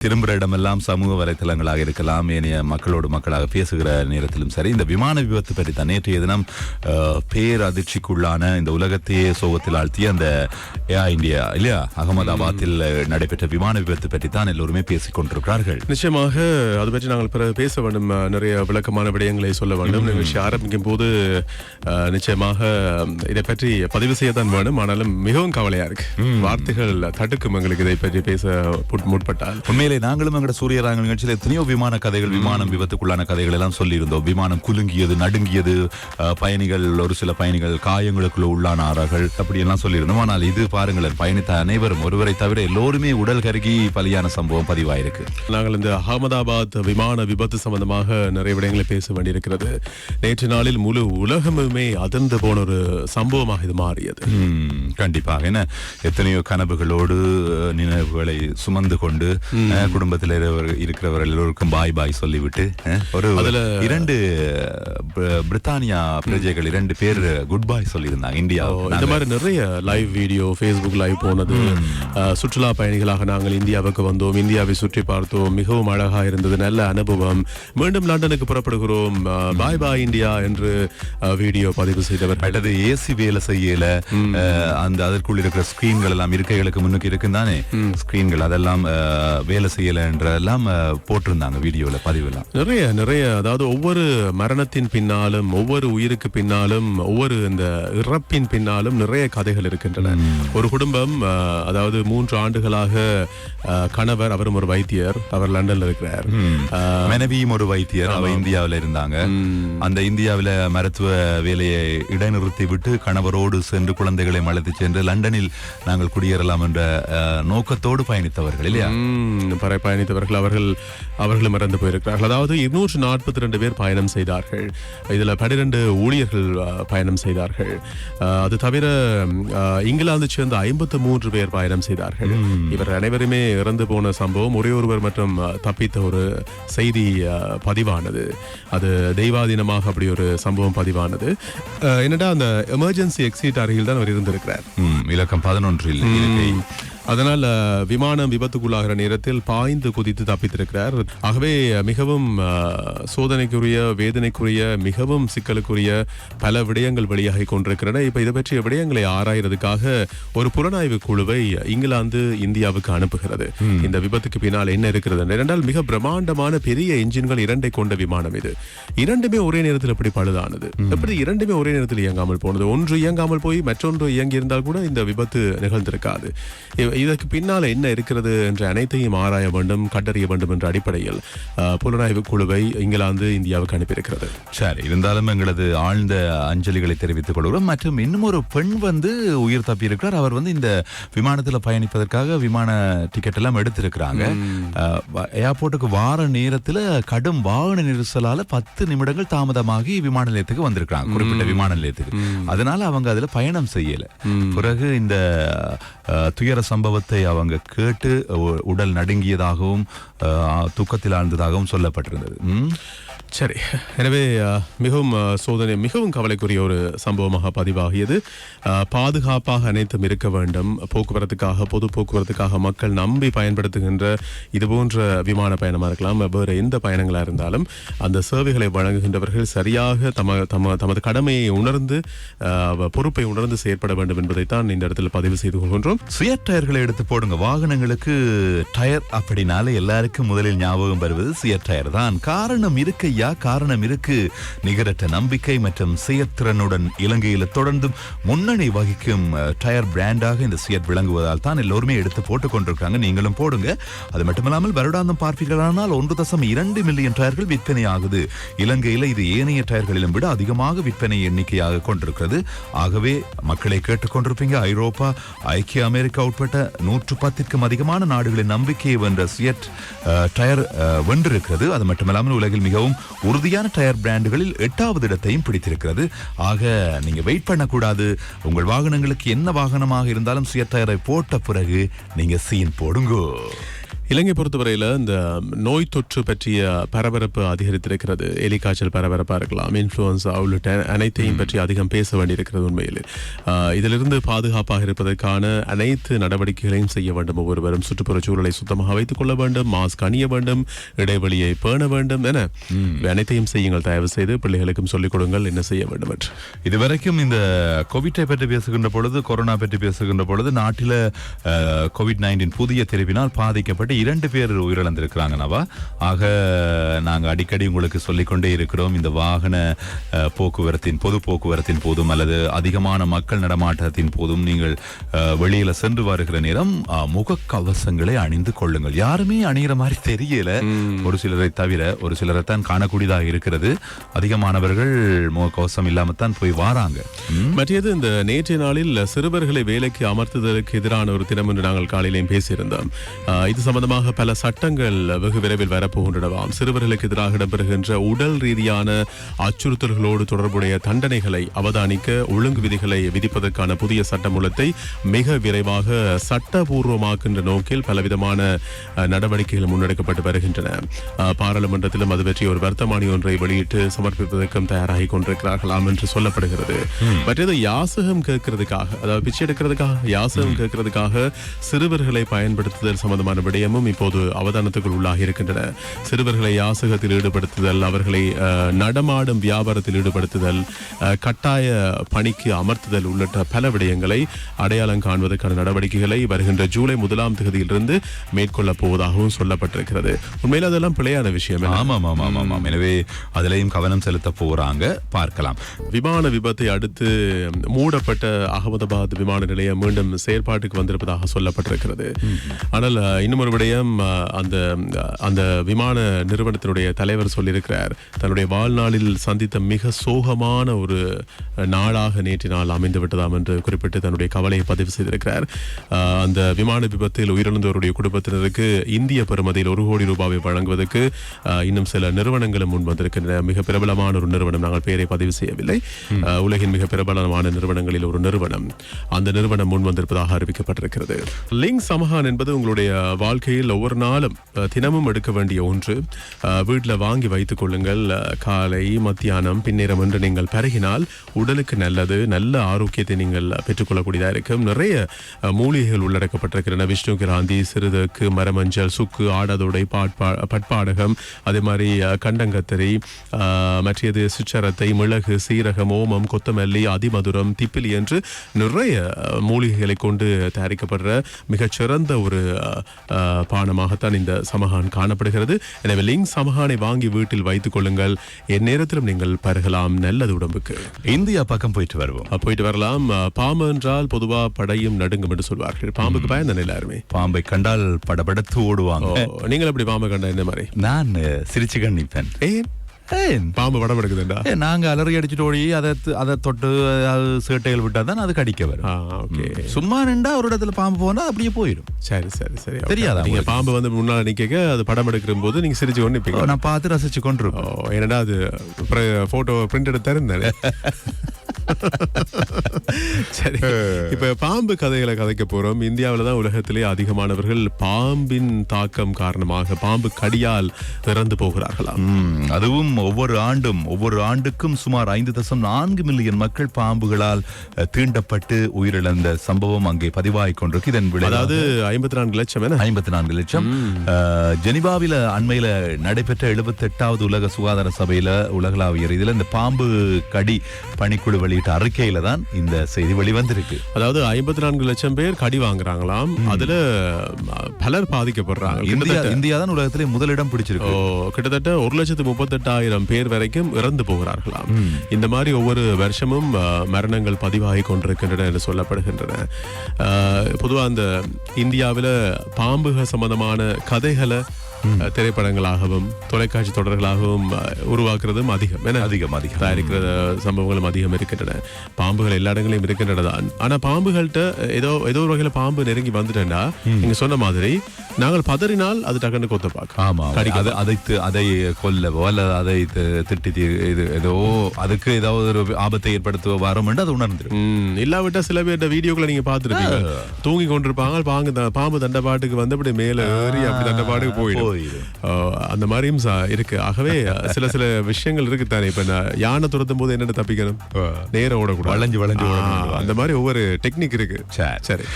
திரும்புகிற இடமெல்லாம் சமூக வலைத்தளங்களாக இருக்கலாம் ஏனைய மக்களோடு மக்களாக பேசுகிற நேரத்திலும் சரி இந்த விமான விபத்து பற்றி தான் நேற்றைய தினம் அஹ், பேரதிர்ச்சிக்குள்ளான இந்த உலகத்தையே சோகத்தில் ஆழ்த்திய அந்த ஏர் இந்தியா இல்லையா? அகமதாபாத்தில் நடைபெற்ற விமான விபத்து பற்றி தான் எல்லோருமே பேசிக் கொண்டிருக்கிறார்கள். நிச்சயமாக அது பற்றி நாங்கள் பிறகு பேச வேண்டும். நிறைய விளக்கமான விடயங்களை சொல்ல வேண்டும். நிகழ்ச்சி ஆரம்பிக்கும் போது நிச்சயமாக இதை பற்றி பதிவு செய்யத்தான் வேணும். ஆனாலும் மிகவும் கவலையா இருக்கு. வார்த்தைகள் தடுக்கும் எங்களுக்கு இதை பற்றி பேச முற்பட்டால். உண்மையிலே நாங்களும் எங்கட சூரியராங்க நிகழ்ச்சியில் எத்தனையோ விமான கதைகள் விமானம் விபத்துக்குள்ளான கதைகள் எல்லாம் சொல்லியிருந்தோம். விமானம் குலுங்கியது நடுங்கியது பயணிகள் ஒரு சில பயணிகள் காயங்களுக்குள்ள உள்ளானார்கள் அப்படி எல்லாம் சொல்லியிருந்தோம். ஆனால் இது பாருங்களேன் பயணித்த அனைவரும் ஒருவரை தவிர எல்லோருமே உடல் கருகி பலியான சம்பவம் பதிவாயிருக்கு. நாங்கள் இந்த அகமதாபாத் விமான விபத்து சம்பந்தமாக நிறைய விடயங்களை பேச வேண்டியிருக்கிறது. நேற்று நாளில் முழு உலகமுமே அதிர்ந்து போன ஒரு சம்பவமாக இது மாறியது. கண்டிப்பாக. என்ன எத்தனையோ கனவுகளோடு நினைவுகளை சுமந்து கொண்டு குடும்பத்தில் இருக்கிறவர் எல்லோருக்கும் பாய் பாய் சொல்லிவிட்டு ஒரு இரண்டு பிரித்தானியா பிரஜைகள் இரண்டு பேர் குட் பாய் சொல்லியிருந்தாங்க இந்தியா. இந்த மாதிரி நிறைய லைவ் வீடியோ ஃபேஸ்புக் லைவ் போனது. சுற்றுலா பயணிகளாக நாங்கள் இந்தியாவுக்கு வந்தோம். இந்தியாவை சுற்றி பார்த்தோம். மிகவும் அழகா இருந்தது. நல்ல அனுபவம். மீண்டும் லண்டனுக்கு புறப்படுகிறோம். பாய் பாய் இந்தியா என்று வீடியோ பதிவு செய்தவர். அல்லது ஏசி வேலை செய்யல. அந்த அதற்குள் இருக்கிற ஸ்கிரீன்கள் எல்லாம் இருக்கைகளுக்கு முன்னுக்கு இருக்குந்தானே? ஸ்கிரீன்கள் அதெல்லாம் வேலை செய்யல என்றெல்லாம் அஹ், போட்டிருந்தாங்க வீடியோல பதிவுலாம் நிறைய நிறைய அதாவது ஒவ்வொரு மரணத்தின் பின்னாலும் ஒவ்வொரு உயிருக்கு பின்னாலும் ஒவ்வொரு இந்த இறப்பின் பின்னாலும் நிறைய கதைகள் இருக்கின்றன. ஒரு குடும்பம் அதாவது மூன்று ஆண்டுகளாக கணவர் அவரும் ஒரு வைத்தியர் அவர் லண்டன்ல இருக்கிறார். மனைவியும் ஒரு வைத்தியர் அவ இந்தியாவுல இருந்தாங்க. அந்த இந்தியாவில மருத்துவ வேலையை இடைநிறுத்தி விட்டு கணவரோடு சென்று குழந்தைகளை அழைத்து சென்று லண்டனில் நாங்கள் குடியேறலாம் என்ற நோக்கத்தோடு பயணித்தவர்கள் இல்லையா? பயணித்தவர்கள் அவர்கள் அவர்களும் இறந்து போயிருக்கிறார்கள். அதாவது இருநூற்று நாற்பத்தி ரெண்டு பேர் பயணம் செய்தார்கள். இதுல பன்னிரண்டு ஊழியர்கள் பயணம் செய்தார்கள். அது தவிர இங்கிலாந்து சேர்ந்த ஐம்பத்து மூன்று பேர் பயணம் செய்தார்கள். இவர் அனைவருமே இறந்து போன சம்பவம் ஒரே ஒருவர் மற்றும் தப்பித்த ஒரு செய்தி பதிவானது. அது தெய்வாதீனமாக அப்படி ஒரு சம்பவம் பதிவானது. என்னடா அந்த எமர்ஜென்சி எக்ஸிட் அருகில் தான் அவர் இருந்திருக்கிறார்? இலக்கம் பதினொன்றில் அதனால் விமானம் விபத்துக்குள்ளாகிற நேரத்தில் பாய்ந்து குதித்து தப்பித்திருக்கிறார். ஆகவே மிகவும் சோதனைக்குரிய வேதனைக்குரிய மிகவும் சிக்கலுக்குரிய பல விடயங்கள் வெளியாகி கொண்டிருக்கின்றன. இப்ப இதை பற்றிய விடயங்களை ஆராயறதுக்காக ஒரு புலனாய்வு குழுவை இங்கிலாந்து இந்தியாவுக்கு அனுப்புகிறது. இந்த விபத்துக்கு பின்னால் என்ன இருக்கிறது என்றால் மிக பிரம்மாண்டமான பெரிய என்ஜின்கள் இரண்டை கொண்ட விமானம் இது. இரண்டுமே ஒரே நேரத்தில் எப்படி பழுதானது? எப்படி இரண்டுமே ஒரே நேரத்தில் இயங்காமல் போனது? ஒன்று இயங்காமல் போய் மற்றொன்று இயங்கி இருந்தால் கூட இந்த விபத்து நிகழ்ந்திருக்காது. இதற்கு பின்னால் என்ன இருக்கிறது என்ற அனைத்தையும் ஆராய வேண்டும் கண்டறிய வேண்டும் என்ற அடிப்படையில் புலனாய்வு குழுவை இங்கிலாந்து இந்தியாவுக்கு அனுப்பியிருக்கிறது. சரி இருந்தாலும் எங்களது ஆழ்ந்த அஞ்சலிகளை தெரிவித்துக் கொள்கிறோம். மற்றும் இன்னும் ஒரு பெண் வந்து உயிர் தப்பி இருக்கிறார் அவர் வந்து இந்த விமானத்துல பயணிப்பதற்காக விமான டிக்கெட் எல்லாம் எடுத்திருக்கிறாங்க. ஏர்போர்ட்டுக்கு வார நேரத்துல கடும் வாகன நெரிசலால பத்து நிமிடங்கள் தாமதமாகி விமான நிலையத்துக்கு வந்திருக்காங்க குறிப்பிட்ட விமான நிலையத்துக்கு. அதனால அவங்க அதுல பயணம் செய்யல. பிறகு இந்த துயர சம்பவத்தை அவங்க கேட்டு உடல் நடுங்கியதாகவும் துக்கத்தில் ஆழ்ந்ததாகவும் சொல்லப்பட்டிருந்தது. சரி. எனவே மிகவும் சோதனை மிகவும் கவலைக்குரிய ஒரு சம்பவமாக பதிவாகியது. பாதுகாப்பாக அனைத்தும் இருக்க வேண்டும். போக்குவரத்துக்காக பொது போக்குவரத்துக்காக மக்கள் நம்பி பயன்படுத்துகின்ற இது போன்ற விமான பயணமாக இருக்கலாம் வேறு எந்த பயணங்களாக இருந்தாலும் அந்த சேவைகளை வழங்குகின்றவர்கள் சரியாக தம தம தமது கடமையை உணர்ந்து பொறுப்பை உணர்ந்து செயற்பட வேண்டும் என்பதைத்தான் இந்த இடத்தில் பதிவு செய்து கொள்கின்றோம். சுய டயர்களை எடுத்து போடுங்க. வாகனங்களுக்கு டயர் அப்படின்னாலே எல்லாருக்கும் முதலில் ஞாபகம் வருவது சுய டயர் தான். காரணம் இருக்க ஐயா காரணம் இருக்கு. நிகரற்ற நம்பிக்கை மற்றும் செயற்திறனுடன் இலங்கையில் தொடர்ந்தும் முன்னணி வகிக்கும் டயர் பிராண்டாக இந்த சியட் விளங்குவதால் தான் எல்லோருமே எடுத்து போட்டுக் கொண்டிருக்காங்க. நீங்களும் போடுங்க. அது மட்டுமில்லாமல் வருடாந்தம் பார்ப்பீர்களானால் ஒன்று தசம் இரண்டு மில்லியன் டயர்கள் விற்பனை ஆகுது. இலங்கையில் இது ஏனைய டயர்களிலும் விட அதிகமாக விற்பனை எண்ணிக்கையாக கொண்டிருக்கிறது. ஆகவே மக்களை கேட்டுக்கொண்டிருப்பீங்க ஐரோப்பா ஐக்கிய அமெரிக்கா உட்பட்ட நூற்று பத்திற்கும் அதிகமான நாடுகளின் நம்பிக்கையை வென்ற சியட் டயர் வென்றிருக்கிறது. அது மட்டுமில்லாமல் உலகில் மிகவும் உறுதியான டயர் பிராண்டுகளில் எட்டாவது இடத்தையும் பிடித்திருக்கிறது. ஆக நீங்கள் வெயிட் பண்ணக்கூடாது. உங்கள் வாகனங்களுக்கு என்ன வாகனமாக இருந்தாலும் சுய டயரை போட்ட பிறகு நீங்கள் சீன் போடுங்கோ. இலங்கை பொறுத்தவரையில இந்த நோய் தொற்று பற்றிய பரபரப்பு அதிகரித்திருக்கிறது. எலிக்காய்ச்சல் பரபரப்பா இருக்கலாம். இன்ஃபுளுன்சா உள்ளிட்ட அனைத்தையும் பற்றி அதிகம் பேச வேண்டியிருக்கிறது உண்மையில். இதிலிருந்து பாதுகாப்பாக இருப்பதற்கான அனைத்து நடவடிக்கைகளையும் செய்ய வேண்டும். ஒவ்வொருவரும் சுற்றுப்புற சூழலை சுத்தமாக வைத்துக் கொள்ள வேண்டும். மாஸ்க் அணிய வேண்டும். இடைவெளியை பேண வேண்டும் என அனைத்தையும் செய்யுங்கள். தயவு செய்து பிள்ளைகளுக்கும் சொல்லிக் கொடுங்கள். என்ன செய்ய வேண்டும் என்று. இதுவரைக்கும் இந்த கோவிட்டை பற்றி பேசுகின்ற பொழுது கொரோனா பற்றி பேசுகின்ற பொழுது நாட்டில கோவிட் நைன்டீன் புதிய தெரிவினால் பாதிக்கப்பட்டு இரண்டு பேர் உயிரிழந்திருக்கிறாங்க நவா. ஆக நாங்க அடிக்கடி உங்களுக்கு சொல்லிக்கொண்டே இருக்கிறோம் இந்த வாகன போக்குவரத்தின் பொது போக்குவரத்தின் போதும் அல்லது அதிகமான மக்கள் நடமாட்டத்தின் போதும் நீங்கள் வெளியில சென்று வருகிற நேரம் முகக்கவசங்களை அணிந்து கொள்ளுங்கள். யாருமே அணிகிற மாதிரி தெரியல. ஒரு சிலரை தவிர ஒரு சிலரை தான் காணக்கூடியதாக இருக்கிறது. அதிகமானவர்கள் முகக்கவசம் இல்லாம தான் போய் வாராங்க. மற்றது இந்த நேற்றைய நாளில் சிறுவர்களை வேலைக்கு அமர்த்துதலுக்கு எதிரான ஒரு தினம் என்று நாங்கள் காலையிலேயும் பேசியிருந்தோம். இது சம்பந்தமாக பல சட்டங்கள் வெகு விரைவில் வரப்போகின்றனவாம். சிறுவர்களுக்கு எதிராக இடம்பெறுகின்ற உடல் ரீதியான அச்சுறுத்தல்களோடு தொடர்புடைய தண்டனைகளை அவதானிக்க ஒழுங்கு விதிகளை விதிப்பதற்கான புதிய சட்டமூலத்தை மிக விரைவாக சட்டபூர்வமாக்கின்ற நோக்கில் பலவிதமான நடவடிக்கைகள் முன்னெடுக்கப்பட்டு வருகின்றன. பாராளுமன்றத்திலும் அது பற்றி ஒரு வர்த்தமானி ஒன்றை வெளியிட்டு சமர்ப்பிப்பதற்கும் தயாராகி கொண்டிருக்கிறார்களாம் என்று சொல்லப்படுகிறது. மற்றது யாசகம் கேட்கறதுக்காக அதாவது பிச்சை எடுக்கிறதுக்காக யாசகம் கேட்கறதுக்காக சிறுவர்களை பயன்படுத்துதல் சம்பந்தமான விடயமும் இப்போது அவதானத்துக்குள் உள்ளாகி இருக்கின்றன. சிறுவர்களை யாசகத்தில் ஈடுபடுத்துதல் அவர்களை நடமாடும் வியாபாரத்தில் ஈடுபடுத்துதல் கட்டாய பணிக்கு அமர்த்துதல் உள்ளிட்ட பல விடயங்களை அடையாளம் காண்பதற்கான நடவடிக்கைகளை வருகின்ற ஜூலை முதலாம் தேதியிலிருந்து மேற்கொள்ளப் போவதாகவும் சொல்லப்பட்டிருக்கிறது. உண்மையில் அதெல்லாம் பிழையான விஷயம்? ஆமாம் ஆமாம் ஆமாம் எனவே அதிலையும் கவனம் செலுத்த போறாங்க. பார்க்கலாம். விமான விபத்தை அடுத்து மூடப்பட்ட அகமதாபாத் விமான நிலையம் மீண்டும் செயற்பாட்டுக்கு வந்திருப்பதாக சொல்லப்பட்டிருக்கிறது. ஆனால் இன்னும் ஒரு அஹ், அந்த அந்த விமான நிறுவனத்தினுடைய தலைவர் சொல்லியிருக்கிறார் தன்னுடைய வாழ்நாளில் சந்தித்த மிக சோகமான ஒரு நாளாக நேற்று நாள் அமைந்து விட்டதாம் என்று குறிப்பிட்டு தன்னுடைய கவலையை பதிவு செய்திருக்கிறார். அந்த விமான விபத்தில் உயிரிழந்தவருடைய குடும்பத்தினருக்கு இந்திய பெறுமதியில் ஒரு கோடி ரூபாவை வழங்குவதற்கு இன்னும் சில நிறுவனங்களும் முன் வந்திருக்கின்றன. மிக பிரபலமான ஒரு நிறுவனம் நாங்கள் பெயரை பதிவு செய்யவில்லை. உலகின் மிக பிரபலமான நிறுவனங்களில் ஒரு நிறுவனம். அந்த நிறுவனம் முன் வந்திருப்பதாக அறிவிக்கப்பட்டிருக்கிறது. லிங்க் சமஹான் என்பது உங்களுடைய வாழ்க்கையில் ஒவ்வொரு நாளும் தினமும் எடுக்க வேண்டிய ஒன்று. வீட்டில் வாங்கி வைத்துக் கொள்ளுங்கள். காலை மத்தியானம் பின்னேரம் என்று நீங்கள் பருகினால் உடலுக்கு நல்லது நல்ல ஆரோக்கியத்தை நீங்கள் பெற்றுக்கொள்ளக்கூடியதாக இருக்கும். நிறைய மூலிகைகள் உள்ளடக்கப்பட்டிருக்கின்றன. விஷ்ணு கிராந்தி சிறுதக்கு மரமஞ்சள் சுக்கு ஆடதோடை பாட்பா பட்பாடகம் அதே மாதிரி கண்டங்கத்திரி மற்றது சிற்றரத்தை மிளகு சீரகம் ஓமம் கொத்தமல்லி அதிமதுரம் திப்பிலி என்று நிறைய மூலிகைகளை கொண்டு தயாரிக்கப்படுற மிகச்சிறந்த ஒரு பானமாகத்தான் இந்த சமகான் காணப்படுகிறது. எனவே லிங் சமகானை வாங்கி வீட்டில் வைத்துக் கொள்ளுங்கள். எந்நேரத்திலும் நீங்கள் பருகலாம். நல்லது உடம்புக்கு. இந்தியா பக்கம் போயிட்டு வருவோம். போயிட்டு வரலாம். பாம்பு என்றால் பொதுவா படையும் நடுங்கும் என்று சொல்வார்கள். பாம்புக்கு பயந்தானே எல்லாருமே பாம்பை கண்டால் படபடத்து ஓடுவாங்க. நீங்கள் எப்படி பாம்பு கண்டா என்ன மாதிரி? நான் சிரிச்சு கண்டிப்பேன். ஏன்? பாம்பு படம் எடுக்குதுண்டா? ஏ, நாங்க அலறி அடிச்சுட்டு ஓடி அதை அதை தொட்டு அது சேட்டைகள் விட்டா தான் அது கடிக்க வரும். சும்மா நின்றா ஒரு இடத்துல பாம்பு போனா அப்படியே போயிடும். சரி சரி சரி. தெரியாதா நீங்க? பாம்பு வந்து முன்னால நிக்க அது படம் எடுக்கிற போது நீங்க சிரிச்சு கொண்டு நிப்பீங்க நான் பார்த்து ரசிச்சு கொண்டு ஓ என்னடா அது? போட்டோ பிரிண்ட் எடுத்து தருந்தாரு. சரி. இப்ப பாம்பு கதைகளை கதைக்க போறோம். இந்தியாவில தான் உலகத்திலே அதிகமானவர்கள் பாம்பின் தாக்கம் காரணமாக பாம்பு கடியால் இறந்து போகிறார்களாம் அதுவும் ஒவ்வொரு ஆண்டும் ஒவ்வொரு ஆண்டுக்கும் சுமார் ஐந்து தசம் நான்கு மில்லியன் மக்கள் பாம்புகளால் தீண்டப்பட்டு உயிரிழந்த சம்பவம் அங்கே பதிவாகிக் கொண்டிருக்கு. இதன் விளைவாக அதாவது ஐம்பத்தி நான்கு லட்சம் ஐம்பத்தி நான்கு லட்சம். ஜெனீவாவில அண்மையில நடைபெற்ற எழுபத்தி எட்டாவது உலக சுகாதார சபையில உலகளாவிய ரீதியில இந்த பாம்பு கடி பணிக்குழு வெளியிட்ட அறிக்கையில தான் இந்த செய்தி வெளிவந்திருக்கு. அதாவது ஐம்பத்தி நான்கு லட்சம் பேர் கடி வாங்குறாங்களாம். அதுல பலர் பாதிக்கப்படுறாங்க. இந்தியா இந்தியா தான் உலகத்திலே முதலிடம் பிடிச்சிருக்கு. கிட்டத்தட்ட ஒரு லட்சத்து முப்பத்தெட்டாயிரம் பேர் வரைக்கும் இறந்து போகிறார்களாம். இந்த மாதிரி ஒவ்வொரு வருஷமும் மரணங்கள் பதிவாகி கொண்டிருக்கின்றன என்று சொல்லப்படுகின்றன. அஹ், பொதுவா அந்த இந்தியாவில் பாம்புகள் சம்பந்தமான கதைகளை திரைப்படங்களாகவும் தொலைக்காட்சி தொடர்களாகவும் உருவாக்குறதும் அதிகம். என அதிகம் அதிகம். தயாரிக்கிற சம்பவங்களும் அதிகம் இருக்கின்றன. பாம்புகள் எல்லா இடங்களிலும் இருக்கின்றன தான். ஆனா பாம்புகள்கிட்ட ஏதோ ஏதோ ஒரு வகையில பாம்பு நெருங்கி வந்துட்டேன்னா நீங்க சொன்ன மாதிரி நாங்கள் பதறினால் அது டக்குன்னு கொத்த பார்க்கும் ஆமா. அது அதை கொல்லவோ அல்லது அதை திட்டி இது ஏதோ அதுக்கு ஏதாவது ஒரு ஆபத்தை ஏற்படுத்துவ வரும் அது உணர்ந்துடும் இல்லாவிட்டா சில பேர்ட்ட வீடியோக்களை நீங்க பார்த்துருப்பீங்க. தூங்கி கொண்டிருப்பாங்க பாங்கு த- பாம்பு தண்டபாட்டுக்கு வந்து அப்படி மேல ஏறி அப்படி தண்டபாட்டுக்கு போயிடும் போயிடும். அந்த மாதிரியும் இருக்கு. ஆகவே சில சில விஷயங்கள் இருக்கு தானே இப்ப நான் யானை துரத்தும் போது என்னென்ன தப்பிக்கணும்? நேரம் ஓடக்கூடாது. வளைஞ்சு வளைஞ்சு. அந்த மாதிரி ஒவ்வொரு டெக்னிக் இருக்கு. சரி. சரி.